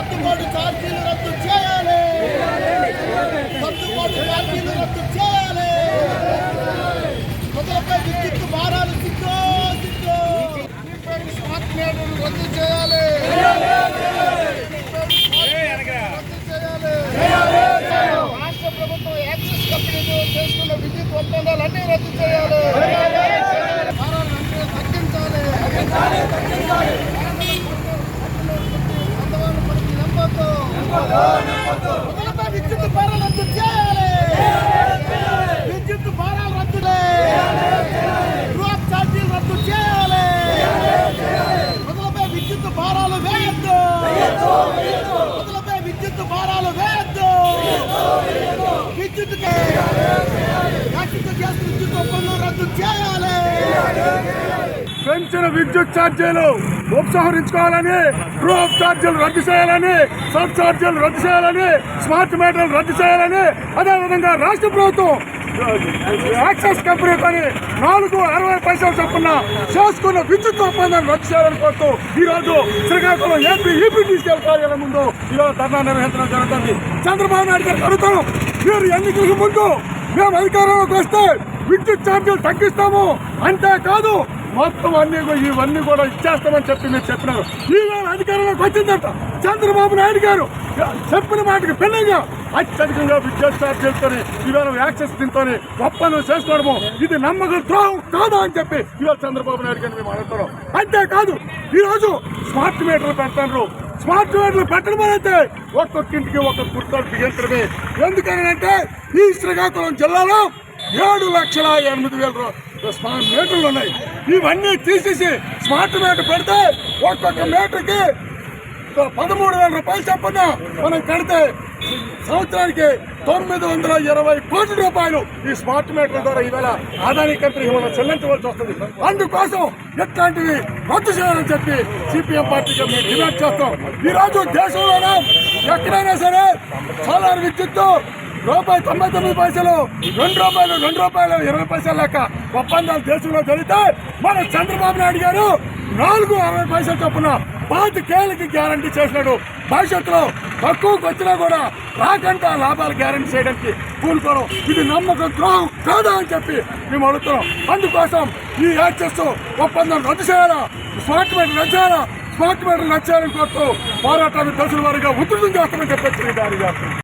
సర్దుబాటు ఛార్జీలు రద్దు చేయాలి. సర్దుబాటు ఛార్జీలు రద్దు చేయాలి. ప్రజలపై విద్యుత్ భారాలు సిద్ధో సిద్ధో. స్మార్ట్ మీటర్లు రద్దు చేయాలి రాష్ట్ర ప్రభుత్వం యాక్సిస్ కంపెనీలు చేసుకున్న విద్యుత్ ఒప్పందాలు ఒప్పందాలన్నీ రద్దు చేయాలి. విద్యుత్ భారాలు రద్దు చేయాలి విద్యుత్ భారాలు రద్దు గృహ ఛార్జీలు రద్దు చేయాలి ప్రజలపై విద్యుత్ భారాలు వేయద్దు. ప్రజలపై విద్యుత్ భారాలు వేయద్దు విద్యుత్ యాక్సిస్ గ్యాస్ విద్యుత్ ఒప్పందం రద్దు చేయాలి పెంచిన విద్యుత్ ఛార్జీలు ఉపసంహరించుకోవాలని గ్రూప్ ఛార్జీలు రద్దు చేయాలని సబ్ ఛార్జీలు రద్దు చేయాలని స్మార్ట్ మీటర్లు రద్దు చేయాలని అదేవిధంగా రాష్ట్ర ప్రభుత్వం యాక్సెస్ కంపెనీ కంపెనీతోని నాలుగు అరవై పైసలు చొప్పున చేసుకున్న విద్యుత్ ఒప్పందాన్ని రద్దు చేయాలని కోరుతూ ఈరోజు శ్రీకాకుళం ఏపీ ఈపీటీసీఎల్ కార్యాలయం ముందు ఈరోజు ధర్నా నిర్వహించడం జరుగుతుంది. చంద్రబాబు నాయుడు గారు అడుగుతాం మీరు ఎన్నికలకు ముందు మేము అధికారంలోకి వస్తే విద్యుత్ ఛార్జీలు తగ్గిస్తాము. అంతేకాదు మొత్తం అన్ని ఇవన్నీ కూడా ఇచ్చేస్తామని చెప్పి మీరు చెప్పినారు. ఈవేళ అధికారంలోకి వచ్చిందంట. చంద్రబాబు నాయుడు గారు చెప్పిన మాటకి పిల్లగా అత్యధికంగా విద్యుత్ ఛార్జీలతో ఈవేళ యాక్సెస్ తింటుని ఒప్పందం చేసుకోవడము ఇది నమ్మకం ద్రోహం కాదా అని చెప్పి ఇవాళ చంద్రబాబు నాయుడు గారిని మేము అడుగుతున్నాం. అంతేకాదు ఈరోజు స్మార్ట్ మీటర్లు పెడతారు. స్మార్ట్ మీటర్లు పెట్టడం అయితే ఒక్కొక్కింటికి ఒక్కొక్క కుర్తాలు బిగించడమే ఎందుకనంటే ఈ శ్రీకాకుళం జిల్లాలో ఏడు లక్షల ఎనిమిది వేల స్మార్ట్ మీటర్లు ఉన్నాయి. ఇవన్నీ తీసేసి స్మార్ట్ మీటర్ పెడితే ఒక్కొక్క మీటర్కి పదమూడు వేల రూపాయలు చెప్పిన మనం కడితే సంవత్సరానికి తొమ్మిది వందల ఇరవై కోట్ల రూపాయలు ఈ స్మార్ట్ మీటర్ ద్వారా ఈవేళ ఆదాని కంపెనీకి మనం చెల్లించవలసి వస్తుంది. అందుకోసం ఎట్లాంటివి రద్దు చేయాలని చెప్పి సిపిఎం పార్టీగా మేము డిమాండ్ చేస్తాం. ఈరోజు దేశంలోనే ఎక్కడైనా సరే సోలార్ విద్యుత్తు రూపాయి తొంభై తొమ్మిది పైసలు రెండు రూపాయలు రెండు రూపాయలు ఇరవై పైసలు లెక్క ఒప్పందాలు దేశంలో జరిగితే మన చంద్రబాబు నాయుడు గారు నాలుగు అరవై పైసలు చొప్పున పాతికేళ్ళకి గ్యారంటీ చేసినాడు. భవిష్యత్తులో తక్కువకి వచ్చినా కూడా రాకంట లాభాలు గ్యారంటీ చేయడానికి కూలుకోవడం ఇది నమ్మక ద్రోహం కాదా అని చెప్పి మేము అడుగుతున్నాం. అందుకోసం ఈ యాక్సెస్ ఒప్పందం రద్దు చేయాలా? స్మార్ట్ మీటర్ రద్దు చేయాలా? స్మార్ట్ మీటర్ రద్దు చేయాలని కోరుతూ పోరాటాన్ని దశల వారిగా ఉధృతం చేస్తామని చెప్పి దాని